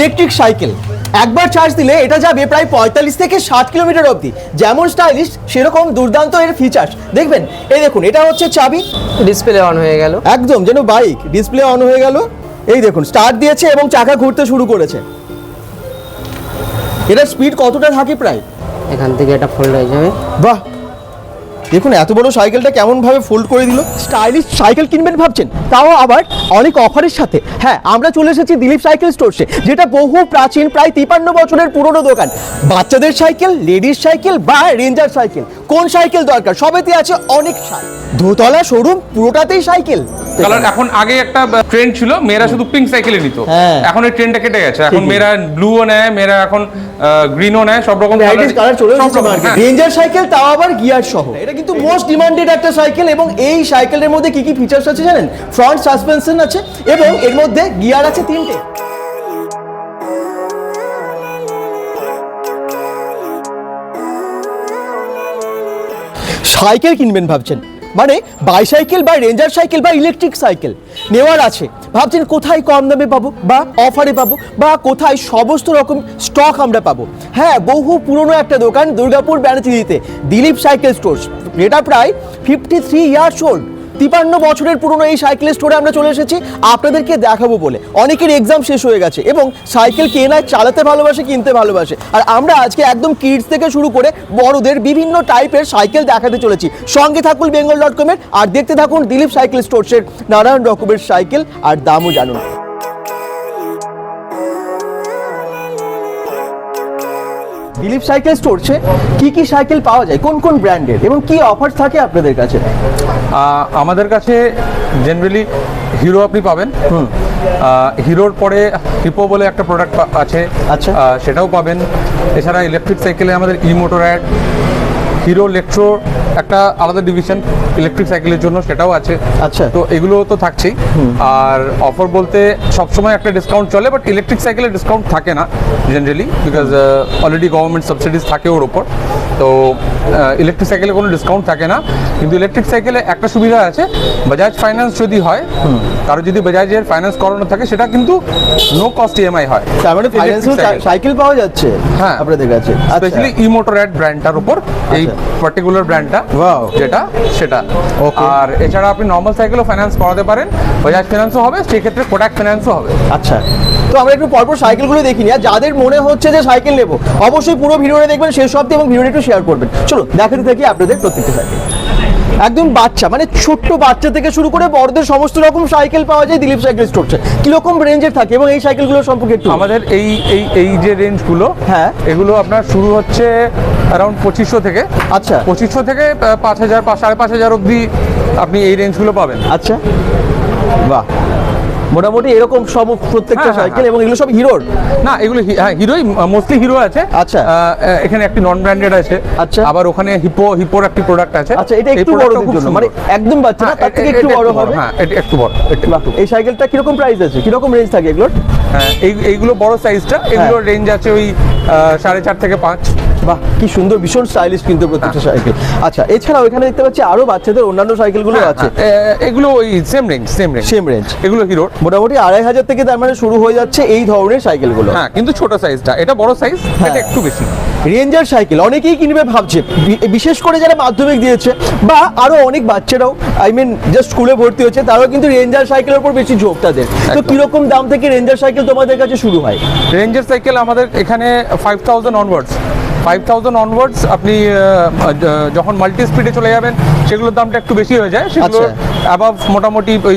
Electric cycle একবার charge দিলে এটা যাবে প্রায় পঁয়তাল্লিশ থেকে ষাট কিলোমিটার অবধি। যেমন স্টাইলিশ সেরকম দুর্দান্ত এর ফিচার্স দেখবেন এই দেখুন এটা হচ্ছে চাবি। ডিসপ্লে অন হয়ে গেল। একদম যেন বাইক ডিসপ্লে অন হয়ে গেল। এই দেখুন স্টার্ট দিয়েছে এবং চাকা ঘুরতে শুরু করেছে। এটার স্পিড কতটা থাকে প্রায়? এখান থেকে এটা ফোল্ড হয়ে যাবে। বাহ! দেখুন, এত বড় সাইকেলটা কেমন ভাবে ফোল্ড করে দিল। স্টাইলিশ সাইকেল কিনবেন ভাবছেন, তাও আবার অনেক অফারের সাথে। হ্যাঁ আমরা চলে এসেছি দিলীপ সাইকেল স্টোরসে যেটা বহু প্রাচীন, প্রায় তিপান্ন বছরের পুরনো দোকান। বাচ্চাদের সাইকেল লেডিস সাইকেল বা রেঞ্জার সাইকেল। কোন সাইকেল দরকার? সবেতে আছে অনেক সাইকেল দোতলা শোরুম পুরোটাতেই সাইকেল। কারণ এখন আগে একটা ট্রেন্ড ছিল মেয়েরা শুধু পিঙ্ক সাইকেলে নিত। হ্যাঁ। এখন এই ট্রেন্ডটা কেটে গেছে। এখন। মেয়েরা ব্লুও নেয় মেয়েরা এখন গ্রিনও নেয় সব রকম কালার চলে এসেছে রকম। রেঞ্জার সাইকেল তাও আবার গিয়ার সহ। এটা কিন্তু মোস্ট ডিমান্ডেড একটা সাইকেল এবং এই সাইকেলের মধ্যে কি কি ফিচার্স আছে জানেন? ফ্রন্ট সাসপেনশন আছে এবং এর মধ্যে গিয়ার আছে তিনটে। সাইকেল কিনবেন ভাবছেন। মানে বাইসাইকেল বা রেঞ্জার সাইকেল বা ইলেকট্রিক সাইকেল নেওয়ার আছে। ভাবছেন কোথায় কম দামে পাবো বা অফারে পাবো বা কোথায় সমস্ত রকম স্টক আমরা পাবো। হ্যাঁ বহু পুরনো একটা দোকান দুর্গাপুর ব্যানার্জিতে দিলীপ সাইকেল স্টোর্স এটা প্রায় ফিফটি থ্রি ইয়ার্স ওল্ড তিপান্ন বছরের পুরনো এই সাইকেল স্টোরে আমরা চলে এসেছি। আপনাদেরকে দেখাবো বলে। অনেকের এক্সাম শেষ হয়ে গেছে এবং সাইকেল কে কেনায় চালাতে ভালোবাসে, কিনতে ভালোবাসে। আর আমরা আজকে একদম কিডস থেকে শুরু করে বড়দের বিভিন্ন টাইপের সাইকেল দেখাতে চলেছি। সঙ্গে থাকুন বেঙ্গল ডট কমের আর দেখতে থাকুন দিলীপ সাইকেল স্টোর্সের নানান রকমের সাইকেল আর দামও জানুন। দিলীপ সাইকেল স্টোরসে কি কি সাইকেল পাওয়া যায় কোন কোন ব্র্যান্ডের এবং কি অফার থাকে আপনাদের কাছে? আমাদের কাছে জেনারেলি হিরো আপনি পাবেন। হিরোর পরে হিপো বলে একটা প্রোডাক্ট আছে। আচ্ছা। সেটাও পাবেন। এছাড়া ইলেকট্রিক সাইকেলে আমাদের E motor ad Hero Electro একটা আলাদা ডিভিশন ইলেকট্রিক সাইকেলের জন্য সেটাও আছে। আচ্ছা। তো এগুলো তো থাকছেই। আর অফার বলতে সবসময় একটা ডিসকাউন্ট চলে বাট ইলেকট্রিক সাইকেলের ডিসকাউন্ট থাকে না generally because already government subsidies থাকে ওর ওপর তো ইলেকট্রিক সাইকেলে কোনো ডিসকাউন্ট থাকে না। কিন্তু ইলেকট্রিক সাইকেলে একটা সুবিধা আছে বাজাজ ফাইন্যান্স যদি হয় কারও যদি বাজাজের ফাইন্যান্স করানো থাকে সেটা কিন্তু নো কস্ট ইএমআই হয়। তার মানে সাইকেল পাওয়া যাচ্ছে হ্যাঁ। আপনাদের কাছে। স্পেশালি ই মোটর অ্যাড ব্র্যান্ডটার উপর এই পার্টিকুলার ব্র্যান্ডটা Wow. যেটা সেটা. আর এছাড়া আপনি নর্মাল সাইকেলও ফাইন্যান্স করাতে পারেন বাজাজ ফাইন্যান্সও হবে সেক্ষেত্রে কোটাক ফাইন্যান্সও হবে। আচ্ছা। তো আমরা একটু পরপর সাইকেলগুলো দেখিনি আর যাদের মনে হচ্ছে যে সাইকেল নেব অবশ্যই পুরো ভিডিওটা দেখবেন শেষ অব্দি এবং ভিডিওটা একটু শেয়ার করবেন। চলো দেখাতে থাকি আপনাদের প্রত্যেকটা সাইকেল একদম বাচ্চা মানে ছোট্ট বাচ্চা থেকে শুরু করে বড়দের সমস্ত রকম সাইকেল পাওয়া যায় দিলীপ সাইকেল স্টোরসে কীরকম রেঞ্জের থাকে এবং এই সাইকেলগুলো সম্পর্কে একটু আমাদের এই এই এই যে রেঞ্জগুলো হ্যাঁ। এগুলো আপনার শুরু হচ্ছে অ্যারাউন্ড পঁচিশশো থেকে। আচ্ছা। পঁচিশশো থেকে পাঁচ হাজার সাড়ে পাঁচ হাজার অবধি আপনি এই রেঞ্জগুলো পাবেন। আচ্ছা। বাহ। মোটামুটি এরকম সব প্রত্যেকটা হ্যাঁ, হ্যাঁ, সাইকেল এবং এগুলো সব হিরোর না এগুলো হ্যাঁ হিরোই মোস্টলি হিরো আছে। আচ্ছা। এখানে একটি নন ব্র্যান্ডেড আছে। আচ্ছা। আবার ওখানে হিপো হিপোর একটি প্রোডাক্ট আছে। আচ্ছা এটা একটু বড়দের জন্য মানে একদম বাচ্চা না হ্যাঁ, তার থেকে একটু বড় হবে? হ্যাঁ এটা একটু বড় বাহ, এই সাইকেলটা কীরকম প্রাইস আছে? কীরকম রেঞ্জ থাকে এগুলোর? হ্যাঁ এই এইগুলো বড় সাইজটা এগুলোর রেঞ্জ আছে ওই সাড়ে চার থেকে পাঁচ। বাহ কি সুন্দর ভীষণ স্টাইলিশ কিন্তু প্রত্যেকটা সাইকেল আচ্ছা এছাড়াও এখানে দেখতে পাচ্ছি আরও বাচ্চাদের অন্যান্য সাইকেলগুলো আছে। হ্যাঁ, এগুলো ওই same range same range same range এগুলো হিরোর মোটামুটি আড়াই হাজার থেকে তার মানে শুরু হয়ে যাচ্ছে এই ধরনের সাইকেলগুলো হ্যাঁ কিন্তু ছোট সাইজটা এটা বড় সাইজ হ্যাঁ। এটা একটু বেশি। রেঞ্জার সাইকেল অনেকেই কিনবে ভাবছে। বিশেষ করে যারা মাধ্যমিক দিয়েছে বা আরও অনেক বাচ্চারাও আই মিন জাস্ট স্কুলে ভর্তি হচ্ছে তারাও কিন্তু রেঞ্জার সাইকেলের উপর বেশি ঝোঁক তাদের। তো কীরকম দাম থেকে রেঞ্জার সাইকেল তোমাদের কাছে শুরু হয়? রেঞ্জার সাইকেল আমাদের এখানে five thousand onwards five thousand onwards আপনি যখন মাল্টি স্পিডে চলে যাবেন সেগুলোর দামটা একটু বেশি হয়ে যায় সেগুলো আচ্ছা। অ্যাবাভ মোটামুটি ওই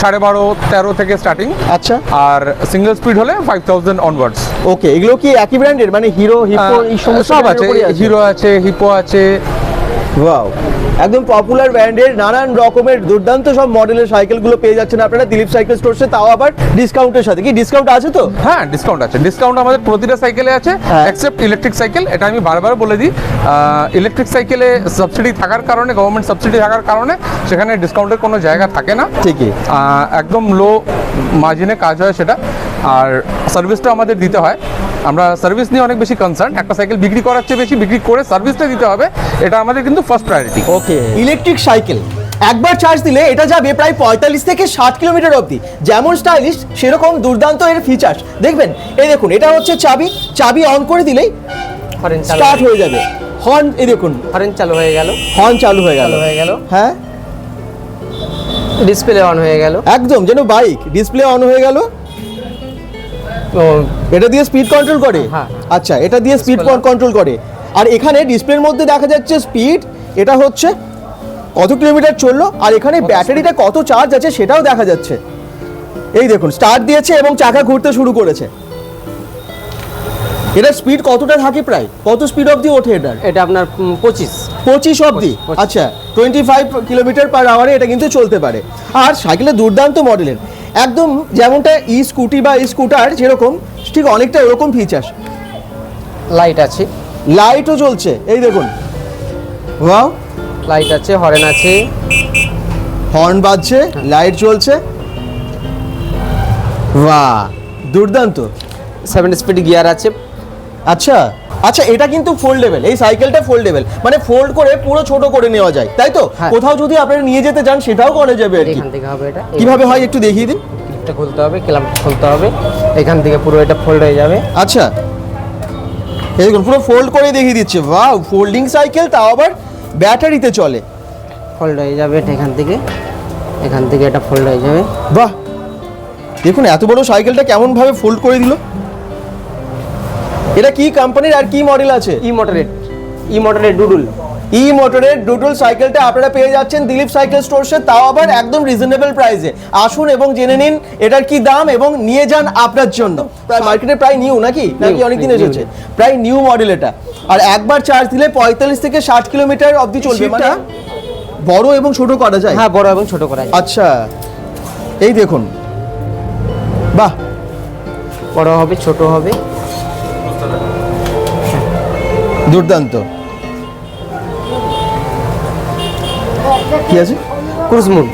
সাড়ে বারো তেরো থেকে স্টার্টিং আচ্ছা। আর সিঙ্গেল স্পিড হলে ফাইভ থাউজেন্ড অনওয়ার্ডস ওকে এগুলো কি একই ব্র্যান্ডের মানে হিরো হিপো এই সমস্ত সব আছে হিরো আছে? হিপো আছে ওয়াও একদম পপুলার ব্র্যান্ডের নানান রকমের দুর্দান্ত সব মডেলের সাইকেলগুলো পেয়ে যাচ্ছেন আপনারা দিলীপ সাইকেল স্টোরসে তাও আবার ডিসকাউন্টের সাথে। কি ডিসকাউন্ট আছে তো? হ্যাঁ ডিসকাউন্ট আছে। ডিসকাউন্ট আমাদের প্রতিটা সাইকেলে আছে। এক্সেপ্ট ইলেকট্রিক সাইকেল এটা আমি বারবার বলে দিই। ইলেকট্রিক সাইকেলে সাবসিডি থাকার কারণে গভর্নমেন্ট সাবসিডি থাকার কারণে সেখানে ডিসকাউন্টের কোনো জায়গা থাকে না। ঠিকই। একদম লো মার্জিনে কাজ হয় সেটা। আর সার্ভিসটা আমাদের দিতে হয়। আমরা সার্ভিস নিয়ে অনেক বেশি কনসার্ন একটা সাইকেল বিক্রি করার চেয়ে বেশি বিক্রি করে সার্ভিসটা দিতে হবে এটা আমাদের কিন্তু first priority okay electric cycle একবার চার্জ দিলে এটা যাবে প্রায় পঁয়তাল্লিশ থেকে ষাট কিলোমিটার অবধি। যেমন স্টাইলিশ সেরকম দুর্দান্ত এর ফিচার্স দেখবেন এই দেখুন এটা হচ্ছে চাবি চাবি অন করে দিলেই হরেন স্টার্ট হয়ে যাবে। হর্ন এই দেখুন। হরেন চালু হয়ে গেল। হর্ন চালু হয়ে গেল। হয়ে গেল। হ্যাঁ? ডিসপ্লে অন হয়ে গেল। একদম যেন বাইক ডিসপ্লে অন হয়ে গেল। এটা দিয়ে স্পিড কন্ট্রোল করে? হ্যাঁ। আচ্ছা এটা দিয়ে স্পিড. কন্ট্রোল করে। আর এখানে ডিসপ্লের মধ্যে দেখা যাচ্ছে স্পিড এটা হচ্ছে কত কিলোমিটার চলল আর এখানে ব্যাটারিটা কত চার্জ আছে সেটাও দেখা যাচ্ছে। এই দেখুন স্টার্ট দিয়েছে এবং চাকা ঘুরতে শুরু করেছে। এটার স্পিড কতটা থাকে প্রায়? কত স্পিড অবধি ওঠে এটার? এটা আপনার পঁচিশ। পঁচিশ অবধি? আচ্ছা টোয়েন্টি ফাইভ কিলোমিটার পার আওয়ারে এটা কিন্তু চলতে পারে। আর সাইকেলের দুর্দান্ত মডেলের একদম যেমনটা ই স্কুটি বা ই স্কুটার যেরকম ঠিক অনেকটা এরকম ফিচার্স লাইট আছে। লাইটও চলছে এই দেখুন। ওয়াও লাইট আছে হর্ন আছে। হর্ন বাজছে লাইট চলছে বাহ দুর্দান্ত। সেভেন স্পিড গিয়ার আছে। আচ্ছা। আচ্ছা এটা কিন্তু ফোল্ডেবল এই সাইকেলটা ফোল্ডেবল মানে ফোল্ড করে পুরো ছোট করে নেওয়া যায় তাই তো? হ্যাঁ। কোথাও যদি আপনারা নিয়ে যেতে চান সেটাও করা যাবে আর কি। এখান থেকে হবে এটা। কীভাবে হয় একটু দেখিয়ে দিন। ক্লিপটা খুলতে হবে ক্লাম্প খুলতে হবে। এখান থেকে পুরো এটা ফোল্ড হয়ে যাবে। আচ্ছা। এই দেখুন পুরো ফোল্ড করে দেখিয়ে দিচ্ছে। ওয়াও ফোল্ডিং সাইকেল তাও আবার ব্যাটারিতে চলে। ফোল্ড হয়ে যাবে এটা এখান থেকে। এখান থেকে এটা ফোল্ড হয়ে যাবে। বাহ! দেখুন এত বড় সাইকেলটা কেমন ভাবে ফোল্ড করে দিল। এটা কি কোম্পানির আর কি মডেল আছে? ই মোটরের ই মোটরের ডুডুল ই মোটরের ডুডুল সাইকেলটা আপনারা পেয়ে যাচ্ছেন দিলীপ সাইকেল স্টোরসে তাও আবার একদম রিজনেবল প্রাইসে আসুন এবং জেনে নিন এটার কি দাম এবং নিয়ে যান আপনার জন্য। প্রায় মার্কেটে প্রায় নিউ নাকি? নাকি অনেকদিন new, এসেছে। প্রায় নিউ মডেল এটা। আর একবার চার্জ দিলে পঁয়তাল্লিশ থেকে ষাট কিলোমিটার অবধি চলবে। মানে বড় এবং ছোট করা যায়। হ্যাঁ বড় এবং ছোট করা যায়। আচ্ছা এই দেখুন। বাহ! বড় হবে ছোট হবে। দুর্দান্ত। কি আছে? Cruise mode.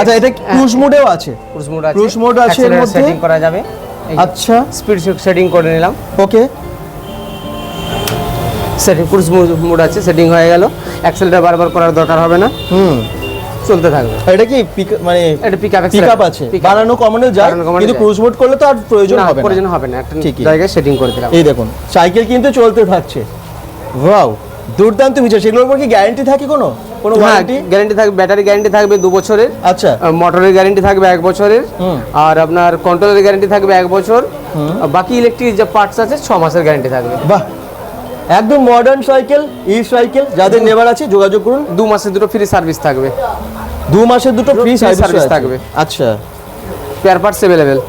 আচ্ছা এটা ক্রুজ মোডেও আছে? ক্রুজ মুড আছে। ক্রুশ mode আছে এর মধ্যে? সেটিং করা যাবে। আচ্ছা। স্পিড সেটিং করে নিলাম। ওকে। সেটিং ক্রুজ মুড আছে সেটিং হয়ে গেল। অ্যাক্সেলটা বারবার করার দরকার হবে না। হুম। চলতে থাকবে। এটা কি মানে এটা পিক আপ পিক আপ আছে? বাড়ানো কমানো যায় কিন্তু ক্রুজ মোড করলে তো আর প্রয়োজন হবে না। প্রয়োজন হবে না। একটা জায়গায় সেটিং করে দিলাম। এই দেখুন সাইকেল কিন্তু চলতে থাকছে। ওয়াও দুর্দান্ত ফিচার সেগুলোর উপর কি গ্যারান্টি থাকে কোনো? কোনো ওয়ারেন্টি গ্যারান্টি থাকবে ব্যাটারি গ্যারান্টি থাকবে দু বছরের। আচ্ছা। মোটরের গ্যারান্টি থাকবে এক বছরের। আর আপনার কন্ট্রোলের গ্যারান্টি থাকবে এক বছর। আর বাকি ইলেকট্রিক যে পার্টস আছে ছ মাসের গ্যারান্টি থাকবে। বাহ একদম মডার্ন সাইকেল ই সাইকেল যাদের নেবার আছে যোগাযোগ করুন। দু মাসের দুটো ফ্রি সার্ভিস থাকবে। দু মাসের দুটো ফ্রি সার্ভিস থাকবে। আচ্ছা। স্পেয়ার পার্টস অ্যাভেলেবেল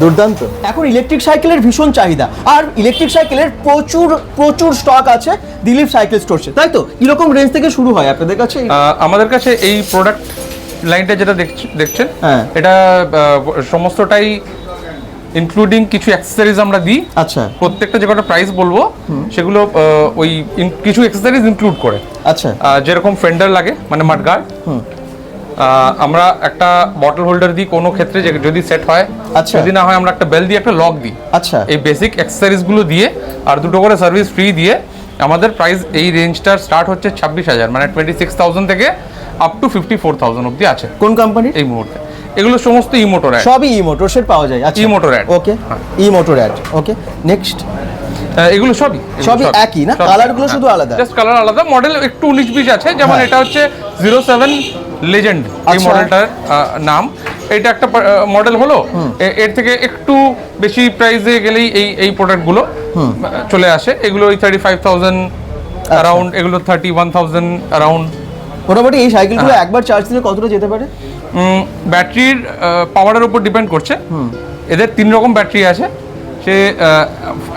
দুর্দান্ত। এখন ইলেকট্রিক সাইকেলের ভীষণ চাহিদা। আর ইলেকট্রিক সাইকেলের প্রচুর প্রচুর স্টক আছে দিলীপ সাইকেল স্টোরসে তাই তো? কীরকম রেঞ্জ থেকে শুরু হয় আপনাদের কাছে? আমাদের কাছে এই প্রোডাক্ট লাইনটা যেটা দেখছ- দেখছেন হ্যাঁ। এটা সমস্তটাই ইনক্লুডিং কিছু অ্যাক্সেসরিজ আমরা দিই। আচ্ছা। প্রত্যেকটা যে কটা প্রাইস বলব সেগুলো ওই কিছু অ্যাক্সেসরিজ ইনক্লুড করে। আচ্ছা। যেরকম ফেন্ডার লাগে মানে মাডগার্ড আমরা একটা বটল হোল্ডার দিই কোনো ক্ষেত্রে যদি সেট হয়। আচ্ছা। যদি না হয় আমরা একটা বেল দিয়ে একটা লক দিই। আচ্ছা। এই বেসিক অ্যাক্সেসরিজগুলো দিয়ে আর দুটো করে সার্ভিস ফ্রি দিয়ে আমাদের প্রাইস এই রেঞ্জটার স্টার্ট হচ্ছে ছাব্বিশ হাজার মানে টোয়েন্টি সিক্স থাউজেন্ড থেকে up to fifty four thousand অব্দি আছে। কোন কোম্পানি এই মুহূর্তে। এগুলো সমস্ত ই মোটর অ্যাড সবই ই মোটরসের পাওয়া যায় আচ্ছা E-motor ad। ওকে হ্যাঁ। E motor ad okay next এগুলো সবই সবই একই না? Colour গুলো শুধু আলাদা? জাস্ট কালার আলাদা মডেল একটু উনিশ বিশ আছে যেমন হ্যাঁ। এটা হচ্ছে জিরো সেভেন লেজেন্ড এই আচ্ছা। মডেলটার নাম এটা একটা মডেল হলো এর থেকে একটু বেশি প্রাইসে গেলেই এই এই প্রোডাক্টগুলো চলে আসে এগুলো ওই থার্টি ফাইভ থাউজেন্ড আচ্ছা। অ্যারাউন্ড এগুলো থার্টি ওয়ান থাউজেন্ড অ্যারাউন্ড মোটামুটি এই সাইকেলগুলো হ্যাঁ। একবার চার্জ দিলে কতটা যেতে পারে? ব্যাটারির পাওয়ারের উপর ডিপেন্ড করছে। এদের তিন রকম ব্যাটারি আছে। সে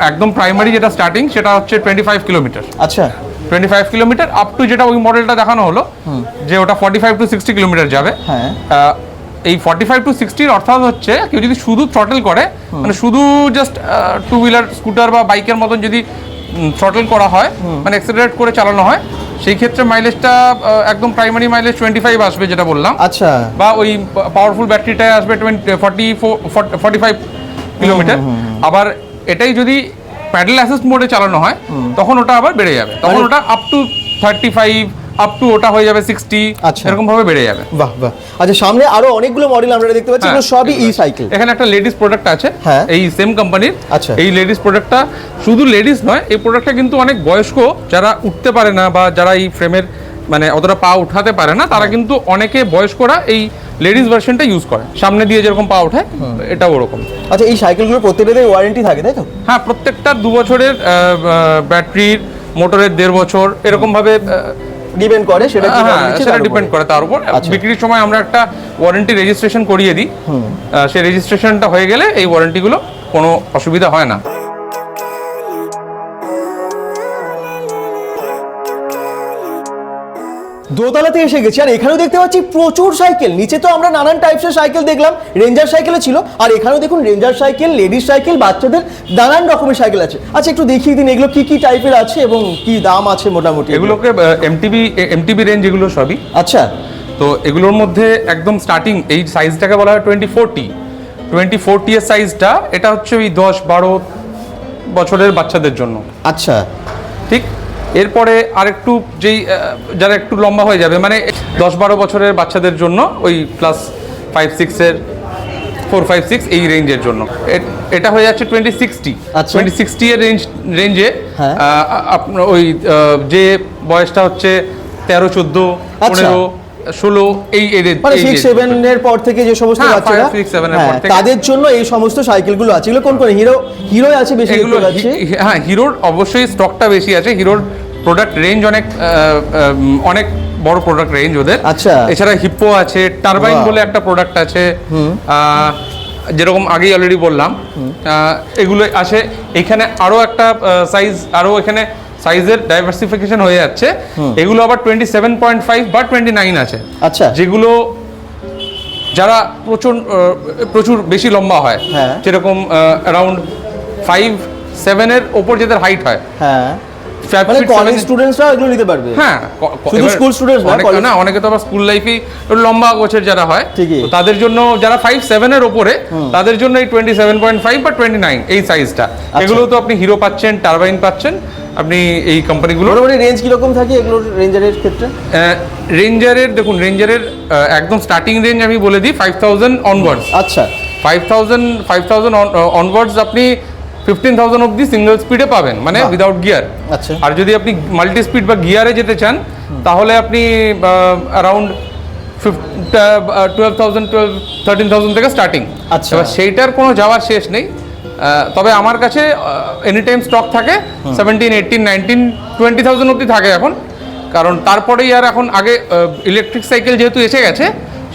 একদম প্রাইমারি যেটা স্টার্টিং সেটা হচ্ছে টোয়েন্টি ফাইভ কিলোমিটার আচ্ছা। Twenty five kilometre up to যেটা ওই মডেলটা দেখানো হলো যে ওটা forty five to sixty kilometre যাবে। হ্যাঁ। এই ফর্টি ফাইভ টু সিক্সটির অর্থাৎ হচ্ছে কেউ যদি শুধু থ্রটেল করে মানে শুধু জাস্ট টু হুইলার স্কুটার বা বাইকের মতন যদি থ্রটেল করা হয় মানে এক্সেলারেট করে চালানো হয়। সেই ক্ষেত্রে মাইলেজটা একদম প্রাইমারি মাইলেজ টোয়েন্টি ফাইভ আসবে যেটা বললাম। আচ্ছা। বা ওই পাওয়ারফুল ব্যাটারিটায় আসবে twenty forty four forty five kilometre আবার এটাই যদি প্যাডেল অ্যাসেস মোডে চালানো হয় তখন ওটা আবার বেড়ে যাবে। তখন মানে- ওটা up to thirty five up to ওটা হয়ে যাবে সিক্সটি আচ্ছা। এরকম ভাবে বেড়ে যাবে। বাহ বাহ। আচ্ছা সামনে আরও অনেকগুলো মডেল আমরা দেখতে পাচ্ছি এগুলো হ্যাঁ, সবই ই সাইকেল এখানে একটা লেডিস প্রোডাক্ট আছে হ্যাঁ। এই সেম কোম্পানির আচ্ছা। এই লেডিস প্রোডাক্টটা শুধু লেডিস নয় এই প্রোডাক্টটা কিন্তু অনেক বয়স্ক যারা উঠতে পারে না বা যারা এই ফ্রেমের মানে অতটা পা উঠাতে পারে না তারা কিন্তু অনেকে বয়স্করা এই লেডিস ভার্সনটা ইউজ করে। সামনে দিয়ে যেরকম পা ওঠে এটা ওরকম। আচ্ছা এই সাইকেলগুলোর প্রত্যেকটাতে ওয়ারেন্টি থাকে তাই তো? হ্যাঁ প্রত্যেকটা দু বছরের ব্যাটারির মোটরের দেড় বছর এরকম ভাবে আহ, ডিপেন্ড করে সেটা কি হ্যাঁ সেটা ডিপেন্ড করে তার উপর। আচ্ছা। বিক্রির সময় আমরা একটা ওয়ারেন্টি রেজিস্ট্রেশন করিয়ে দিই। সেই রেজিস্ট্রেশনটা হয়ে গেলে এই ওয়ারেন্টিগুলো কোনো অসুবিধা হয় না। দোতলাতে এসে গেছি আর এখানেও দেখতে পাচ্ছি প্রচুর সাইকেল। নিচে তো আমরা নানান টাইপসের সাইকেল দেখলাম রেঞ্জার সাইকেলও ছিল আর এখানেও দেখুন রেঞ্জার সাইকেল লেডিস সাইকেল বাচ্চাদের নানান রকমের সাইকেল আছে। আচ্ছা একটু দেখিয়ে দিন এগুলো কি কি টাইপের আছে এবং কি দাম আছে মোটামুটি? এগুলোকে এমটিবি এমটিবি রেঞ্জ এগুলো সবই। আচ্ছা। তো এগুলোর মধ্যে একদম স্টার্টিং এই সাইজটাকে বলা হয় টোয়েন্টি ফোরটি টোয়েন্টি ফোরটি এর সাইজটা এটা হচ্ছে ওই দশ বারো বছরের বাচ্চাদের জন্য। আচ্ছা। ঠিক? এরপরে আরেকটু যেই যারা একটু লম্বা হয়ে যাবে মানে দশ বারো বছরের বাচ্চাদের জন্য ওই ক্লাস ফাইভ সিক্সের ফোর ফাইভ সিক্স এই রেঞ্জের জন্য এটা হয়ে যাচ্ছে টোয়েন্টি সিক্সটি। টোয়েন্টি সিক্সটি এর রেঞ্জ রেঞ্জে। আপনার ওই যে বয়সটা হচ্ছে তেরো চোদ্দ আচ্ছা। পনেরো ষোলো এই এই রে- মানে সিক্স। সেভেন এর পর থেকে যে সমস্ত হ্যাঁ, বাচ্চারা হ্যাঁ, তাদের জন্য এই সমস্ত সাইকেলগুলো আছে এগুলো কোন কোন হিরো হিরোই আছে বেশি এগুলো হ্যাঁ হিরোর অবশ্যই স্টকটা বেশি আছে হিরোর প্রোডাক্ট রেঞ্জ অনেক অনেক বড় প্রোডাক্ট রেঞ্জ ওদের। আচ্ছা। এছাড়া হিপ্পো আছে টারবাইন বলে একটা প্রোডাক্ট আছে। যেরকম আগেই অলরেডি বললাম। এগুলো আছে। এখানে আরও একটা সাইজ আরও এখানে সাইজের ডাইভার্সিফিকেশন হয়ে যাচ্ছে। এগুলো আবার টোয়েন্টি সেভেন পয়েন্ট ফাইভ বা টোয়েন্টি নাইন আছে। আচ্ছা। যেগুলো যারা প্রচুর প্রচুর বেশি লম্বা হয় হ্যাঁ। যেরকম অ্যারাউন্ড ফাইভ সেভেনের ওপর যাদের হাইট হয়। হ্যাঁ। মানে কলেজ স্টুডেন্টসরা এগুলো নিতে পারবে। হ্যাঁ শুধু school students না, অনেকে- না অনেকে তো আবার স্কুল লাইফেই লম্বা যারা হয় তো তাদের জন্য যারা ফাইভ সেভেনের ওপরে তাদের জন্য এই টোয়েন্টি সেভেন পয়েন্ট ফাইভ বা টোয়েন্টি নাইন এই সাইজটা আচ্ছা। এগুলো তো আপনি হিরো পাচ্ছেন টারবাইন পাচ্ছেন আপনি এই কোম্পানিগুলো মোটামুটি রেঞ্জ কীরকম থাকে এগুলোর রেঞ্জারের ক্ষেত্রে? রেঞ্জারের দেখুন রেঞ্জারের একদম স্টার্টিং রেঞ্জ আমি বলে দিই ফাইভ থাউজেন্ড অনওয়ার্ডস আচ্ছা। Five thousand five thousand onwards আপনি ফিফটিন থাউজেন্ড অব্দি সিঙ্গেল স্পিডে পাবেন মানে। উইদাউট গিয়ার আচ্ছা। আর যদি আপনি মাল্টি স্পিড বা গিয়ারে যেতে চান তাহলে আপনি around twelve thousand twelve thirteen thousand থেকে স্টার্টিং আচ্ছা। এবার সেইটার কোনো যাওয়ার শেষ নেই তবে আমার কাছে এনি টাইম স্টক থাকে seventeen eighteen nineteen twenty thousand অব্দি থাকে এখন কারণ তারপরেই আর এখন আগে ইলেকট্রিক সাইকেল যেহেতু এসে গেছে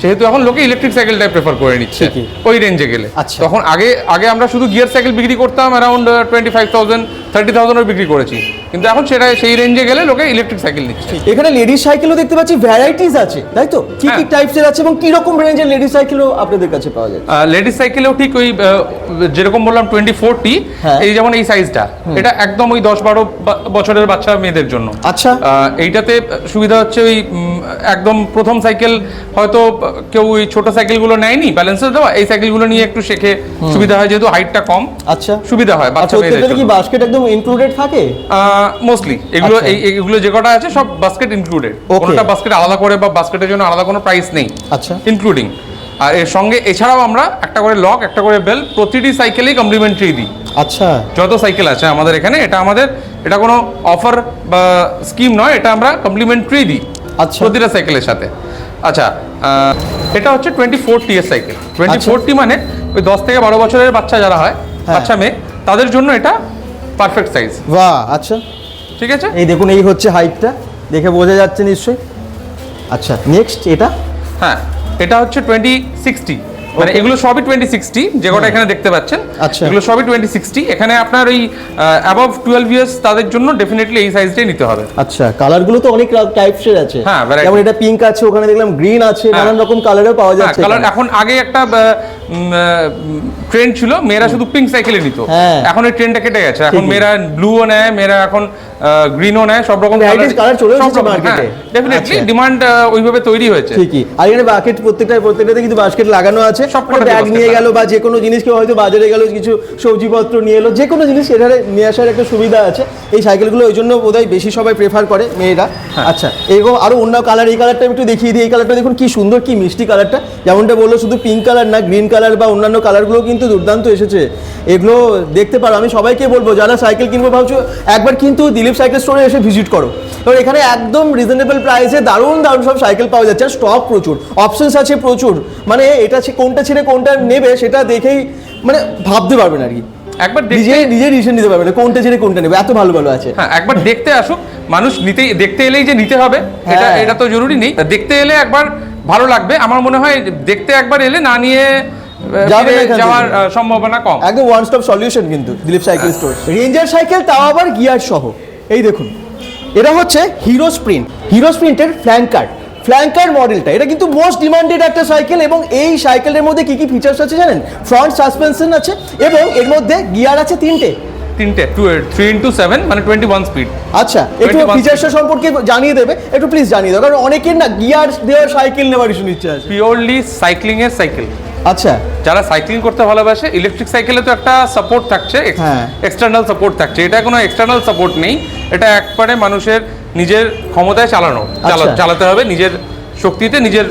সেহেতু এখন লোকে ইলেকট্রিক সাইকেলটাই প্রেফার করে নিচ্ছে। ওই রেঞ্জে গেলে। আচ্ছা। তখন আগে আগে আমরা শুধু গিয়ার সাইকেল বিক্রি করতাম around twenty five thousand thirty থাউজেন্ডও বিক্রি করেছি। কিন্তু এখন সেটা সেই রেঞ্জে গেলে লোকে ইলেকট্রিক সাইকেল নিচ্ছে। এখানে লেডিস সাইকেলও দেখতে পাচ্ছি ভ্যারাইটিস আছে তাই তো? কি কি হ্যাঁ। টাইপসের আছে এবং কি রকম রেঞ্জের লেডিস সাইকেলও আপনাদের কাছে পাওয়া যায় লেডিস সাইকেলেও ঠিক ওই যেরকম বললাম টোয়েন্টি ফোরটি হ্যাঁ। এই যেমন এই সাইজটা এটা একদম ওই দশ বারো বছরের বাচ্চা মেয়েদের জন্য। আচ্ছা। এইটাতে সুবিধা হচ্ছে ওই একদম প্রথম সাইকেল হয়তো কেউ ওই ছোট সাইকেলগুলো নেয়নি ব্যালেন্সের দেওয়া এই সাইকেলগুলো নিয়ে একটু শেখে সুবিধা হয় যেহেতু হাইটটা কম আচ্ছা। সুবিধা হয় বাচ্চা মেয়েদের প্রত্যেকটাতে কি বাস্কেট একদম ইনক্লুডেড থাকে? মোস্টলি এগুলো আচ্ছা। এই এগুলো যে কটা আছে সব বাস্কেট ইনক্লুডেড. কোনোটা বাস্কেট আলাদা করে বা বাস্কেটের জন্য আলাদা কোনো প্রাইস নেই আচ্ছা। ইনক্লুডিং আর এর সঙ্গে এছাড়াও আমরা একটা করে লক একটা করে বেল প্রতিটি সাইকেলেই কমপ্লিমেন্টারি দিই। আচ্ছা। যত সাইকেল আছে আমাদের এখানে এটা আমাদের এটা কোনো অফার বা স্কিম নয় এটা আমরা কমপ্লিমেন্টারি দিই আচ্ছা। প্রতিটা সাইকেলের সাথে। আচ্ছা এটা হচ্ছে টোয়েন্টি ফোর টি এর cycle twenty forty four T মানে ওই দশ থেকে বারো বছরের বাচ্চা যারা হয় হ্যাঁ। বাচ্চা মেয়ে তাদের জন্য এটা পারফেক্ট সাইজ বাহ আচ্ছা। ঠিক আছে? এই দেখুন এই হচ্ছে হাইটটা দেখে বোঝা যাচ্ছে নিশ্চয়ই। আচ্ছা নেক্সট এটা? হ্যাঁ এটা হচ্ছে টোয়েন্টি সিক্সটি মানে এগুলো সবই টোয়েন্টি সিক্সটি যে কটা এখানে দেখতে পাচ্ছেন আচ্ছা। এগুলো সবই টোয়েন্টি সিক্সটি এখানে আপনার ওই অ্যাবভ টুয়েলভ ইয়ার্স তাদের জন্য ডেফিনেটলি এই সাইজটাই নিতে হবে। আচ্ছা কালারগুলো তো অনেক টাইপস এর আছে। হ্যাঁ, যেমন এটা পিঙ্ক আছে ওখানে দেখলাম গ্রিন আছে হ্যাঁ। নানান রকম কালারও পাওয়া যাচ্ছে কালার এখন। আগে একটা ট্রেন্ড ছিল মেয়েরা শুধু পিঙ্ক সাইকেলে নিত হ্যাঁ। এখন এই ট্রেন্ডটা কেটে গেছে এখন। মেয়েরা ব্লুও নেয় মেয়েরা এখন গ্রিনও নেয় সব রকম Varieties চলে এসেছে market ডেফিনেটলি আচ্ছা। ডিমান্ড ওইভাবে তৈরি হয়েছে ঠিকই আর এখানে বাস্কেট প্রত্যেকটা প্রত্যেকটাতে কিন্তু বাস্কেট লাগানো আছে সবকটাতে ব্যাগ নিয়ে গেল। বা যে কোনো জিনিস কেউ হয়তো বাজারে গেল কিছু সবজিপত্র নিয়ে এলো যে কোনো জিনিস এখানে নিয়ে আসার একটা সুবিধা আছে এই সাইকেলগুলো ওই জন্য বোধহয় বেশি সবাই প্রেফার করে মেয়েরা হ্যাঁ। আচ্ছা এরকম আরও অন্য কালার এই কালারটা একটু দেখিয়ে দিই এই কালারটা দেখুন কি সুন্দর কি মিষ্টি কালারটা যেমনটা বলল শুধু পিঙ্ক কালার না গ্রিন কালার বা অন্যান্য কালারগুলো কিন্তু দুর্দান্ত এসেছে। এগুলো দেখতে পারো আমি সবাইকে বলব যারা সাইকেল কিনবো ভাবছ একবার কিন্তু দিলীপ সাইকেল স্টোরে এসে ভিজিট করো। এবার এখানে একদম রিজনেবল প্রাইসে দারুণ দারুণ সব সাইকেল পাওয়া যাচ্ছে আর স্টক প্রচুর অপশনস আছে প্রচুর। মানে এটা কোনটা ছেড়ে কোনটা নেবে সেটা দেখেই মানে ভাবতে পারবেন আর কি। একবার নিজে নিজে ডিসিশন নিতে পারবেন কোনটা ছেড়ে কোনটা নেবে এত ভালো ভালো আছে। হ্যাঁ একবার দেখতে আসুক মানুষ নিতেই দেখতে এলেই যে নিতে হবে এটা হ্যাঁ। এটা তো জরুরি নেই। দেখতে এলে একবার ভালো লাগবে আমার মনে হয় দেখতে একবার এলে না নিয়ে যাওয়ার সম্ভাবনা কম। একদম ওয়ান স্টপ সলিউশন কিন্তু Dilip cycle store Ranger cycle তাও আবার গিয়ার সহ। এই দেখুন এটা হচ্ছে হিরো স্প্রিন্ট হিরো স্প্রিন্টের ফ্ল্যাঙ্কার ফ্ল্যাঙ্কার মডেলটা এটা কিন্তু মোস্ট ডিমান্ডেড একটা সাইকেল এবং এই সাইকেলের মধ্যে কি কি ফিচার্স আছে জানেন? ফ্রন্ট সাসপেনশন আছে এবং এর মধ্যে গিয়ার আছে তিনটে। তিনটে টু থ্রি ইন্টু সেভেন মানে টোয়েন্টি ওয়ান স্পিড আচ্ছা একটু 21 ফিচার্সটা সম্পর্কে জানিয়ে দেবে একটু প্লিজ জানিয়ে দাও কারণ অনেকের না গিয়ার দেওয়ার সাইকেল নেওয়ার ইস্যু নিচ্ছে আছে। পিওরলি সাইক্লিং এর সাইকেল আচ্ছা। যারা সাইক্লিং করতে ভালোবাসে ইলেকট্রিক সাইকেলে তো একটা সাপোর্ট থাকছে হ্যাঁ। এক্সটার্নাল সাপোর্ট থাকছে। এটা কোনো এক্সটার্নাল সাপোর্ট নেই। এটা একবারে মানুষের নিজের ক্ষমতায় চালানো আচ্ছা। চালাতে হবে নিজের শক্তিতে নিজের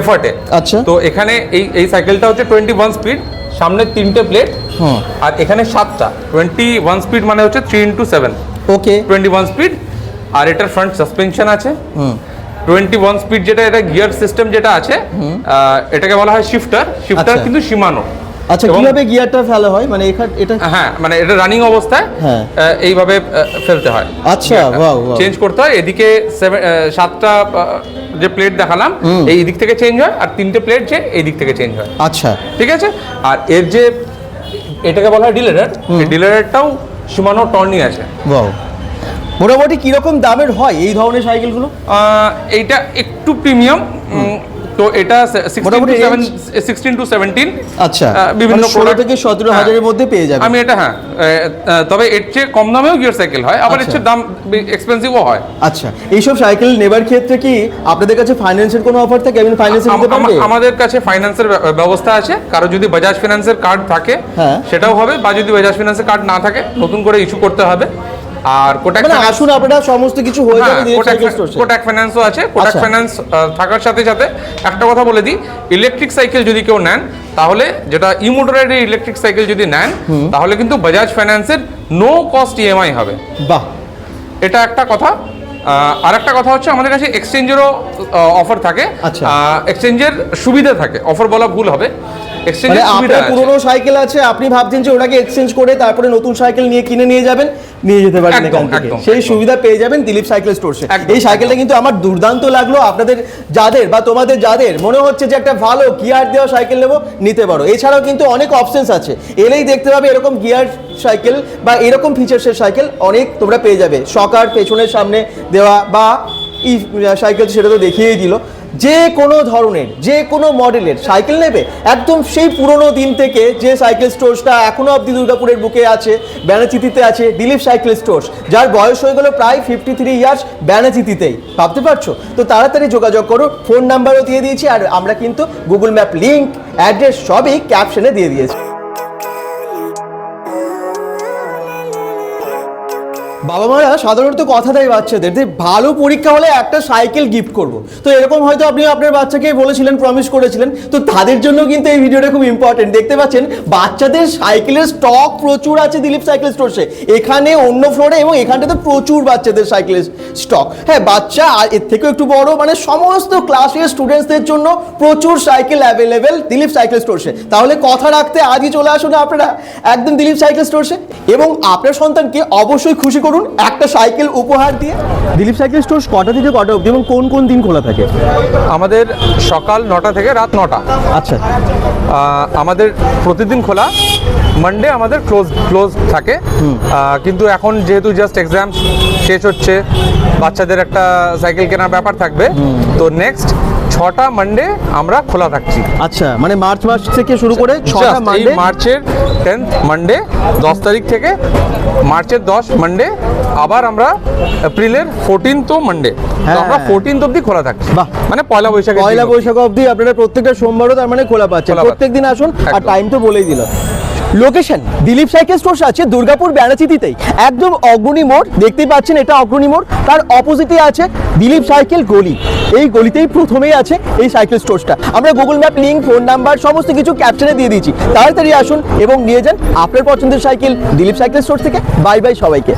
এফার্টে আচ্ছা। তো এখানে এই এই সাইকেলটা হচ্ছে টোয়েন্টি ওয়ান স্পিড সামনে তিনটে প্লেট হুম। আর এখানে সাতটা। টোয়েন্টি ওয়ান স্পিড মানে হচ্ছে three into seven okay twenty one speed আর এটার ফ্রন্ট সাসপেনশন আছে। টোয়েন্টি ওয়ান স্পিড যেটা এটা গিয়ার সিস্টেম যেটা আছে এটাকে বলা হয় শিফটার শিফটার আচ্ছা। কিন্তু সীমানো। আচ্ছা কীভাবে গিয়ারটা ফেলা হয়? মানে এটা হ্যাঁ মানে এটা রানিং অবস্থায় হ্যাঁ। এইভাবে ফেলতে হয়। আচ্ছা, wow. চেঞ্জ করতে হয়। এদিকে সাতটা যে প্লেট দেখালাম এই দিক থেকে চেঞ্জ হয় আর তিনটে প্লেট যে এই দিক থেকে চেঞ্জ হয়। আচ্ছা। ঠিক আছে? আর এর যে এটাকে বলা হয় ডিলারের এই ডিলারেরটাও সীমানো টর্নি আছে। বাও মোটামুটি কীরকম দামের হয় এই ধরনের সাইকেলগুলো? এইটা একটু প্রিমিয়াম তো এটা সিক্সটিন টু সেভেন্টিন আচ্ছা বিভিন্ন ষোলো থেকে সতেরো হ্যাঁ। হাজারের মধ্যে পেয়ে যাবে। আমি এটা হ্যাঁ তবে এর চেয়ে কম দামেও গিয়ার সাইকেল হয় আবার এর আচ্ছা। চেয়ে দাম এক্সপেন্সিভও হয়। আচ্ছা এইসব সাইকেল নেবার ক্ষেত্রে কি আপনাদের কাছে ফাইন্যান্সের কোনো অফার থাকে? আমি ফাইন্যান্সে আম- নিতে পারবে? আমাদের কাছে ফাইন্যান্সের ব্যবস্থা আছে কারও যদি বাজাজ ফিনান্সের কার্ড থাকে হ্যাঁ। সেটাও হবে বা যদি বাজাজ ফিনান্সের কার্ড না থাকে নতুন করে ইস্যু করতে হবে। আর কোটাক মানে আসুন আপনারা সমস্ত কিছু হয়ে যাবে কোটাক কোটাক ফাইন্যান্সও আছে। কোটাক আচ্ছা। ফাইন্যান্স থাকার সাথে সাথে একটা কথা বলে দিই ইলেকট্রিক সাইকেল যদি কেউ নেন তাহলে যেটা ইমোটরের ইলেকট্রিক সাইকেল যদি নেন তাহলে কিন্তু বাজাজ ফাইন্যান্সের নো কস্ট ইএমআই হবে। বাহ। এটা একটা কথা। আর একটা কথা হচ্ছে আমাদের কাছে এক্সচেঞ্জেরও অফার থাকে। আচ্ছা। এক্সচেঞ্জের সুবিধা থাকে। অফার বলা ভুল হবে। মানে আপনার পুরনো সাইকেল আছে আপনি ভাবছেন যে ওটাকে এক্সচেঞ্জ করে তারপরে নতুন সাইকেল নিয়ে কিনে নিয়ে যাবেন নিয়ে যেতে পারেন একদম, এখান থেকে। সেই সুবিধা পেয়ে যাবেন দিলীপ সাইকেল স্টোরসে এই সাইকেলটা কিন্তু আমার দুর্দান্ত লাগল আপনাদের যাদের বা তোমাদের যাদের মনে হচ্ছে যে একটা ভালো গিয়ার দেওয়া সাইকেল নেব নিতে পারো। এছাড়াও কিন্তু অনেক অপশনস আছে। এলেই দেখতে পাবে এরকম গিয়ার সাইকেল বা এরকম ফিচার্সের সাইকেল অনেক তোমরা পেয়ে যাবে। সকার পেছনের সামনে দেওয়া বা ই সাইকেল সেটা তো দেখিয়েই দিল। যে কোনো ধরনের, যে কোনো মডেলের সাইকেল নেবে, একদম সেই পুরনো দিন থেকে যে সাইকেল স্টোর্সটা এখনও অবধি দুর্গাপুরের বুকে আছে ব্যানাচিতিতে আছে দিলীপ সাইকেল স্টোর্স যার বয়স হয়ে গেল প্রায় ফিফটি থ্রি ইয়ার্স ব্যানাচিতিতেই ভাবতে পারছ? তো তাড়াতাড়ি যোগাযোগ করো ফোন নাম্বারও দিয়ে দিয়েছি, আর আমরা কিন্তু গুগল ম্যাপ লিঙ্ক অ্যাড্রেস সবই ক্যাপশনে দিয়ে দিয়েছি। বাবা মারা সাধারণত কথা দেয় বাচ্চাদের যে ভালো পরীক্ষা হলে একটা সাইকেল গিফট করব। তো এরকম হয়তো আপনি আপনার বাচ্চাকে বলেছিলেন প্রমিস করেছিলেন, তো তাদের জন্য কিন্তু এই ভিডিওটা খুব ইম্পর্টেন্ট দেখতে পাচ্ছেন, বাচ্চাদের সাইকেলের স্টক প্রচুর আছে দিলীপ সাইকেল স্টোরসে এখানে অন্য ফ্লোরে এবং এখানটাতে প্রচুর বাচ্চাদের সাইকেলের স্টক হ্যাঁ বাচ্চা আর এর থেকেও একটু বড় মানে সমস্ত ক্লাসের স্টুডেন্টসদের জন্য প্রচুর সাইকেল অ্যাভেলেবেল দিলীপ সাইকেল স্টোরসে তাহলে কথা রাখতে আজই চলে আসুন আপনারা, একদম দিলীপ সাইকেল স্টোরসে এবং আপনার সন্তানকে অবশ্যই খুশি করুন। একটা সাইকেল উপহার দিয়ে। দিলীপ সাইকেল স্টোর কটা থেকে কটা অবধি এবং কোন কোন দিন খোলা থাকে? আমাদের সকাল নটা থেকে রাত নটা। আচ্ছা। আমাদের প্রতিদিন খোলা। মানডে আমাদের ক্লোজ ক্লোজ থাকে। আহ, কিন্তু এখন যেহেতু জাস্ট এক্সাম শেষ হচ্ছে বাচ্চাদের একটা সাইকেল কেনার ব্যাপার থাকবে তো নেক্সট ছটা মানডে আমরা খোলা থাকছি। আচ্ছা মানে মার্চ মাস থেকে শুরু করে ছটা মানডে মার্চের টেন্থ মানডে দশ তারিখ থেকে মার্চের দশ মানডে আবার আমরা এপ্রিলের ফোরটিন্থ মানডে হ্যাঁ, আমরা হ্যাঁ। ফোরটিন্থ অব্দি খোলা থাকছি। বাহ। মানে পয়লা বৈশাখ পয়লা বৈশাখ অবধি আপনারা প্রত্যেকটা সোমবারও তার মানে খোলা পাচ্ছেন। খোলা পাচ্ছেন। প্রত্যেক দিন আসুন আর টাইম তো বলেই দিল লোকেশন দিলীপ সাইকেল স্টোর আছে দুর্গাপুর ব্যানাচিতিতেই। একদম অগ্রণী মোড় দেখতে পাচ্ছেন এটা অগ্রণী মোড়। তার অপোজিটে আছে দিলীপ সাইকেল গলি। এই গলিতেই প্রথমেই আছে এই সাইকেল স্টোরটা আমরা Google map link phone number সমস্ত কিছু ক্যাপশনে দিয়ে দিয়েছি। তাড়াতাড়ি আসুন এবং নিয়ে যান আপনার পছন্দের সাইকেল দিলীপ সাইকেল স্টোর থেকে। বাই বাই সবাইকে।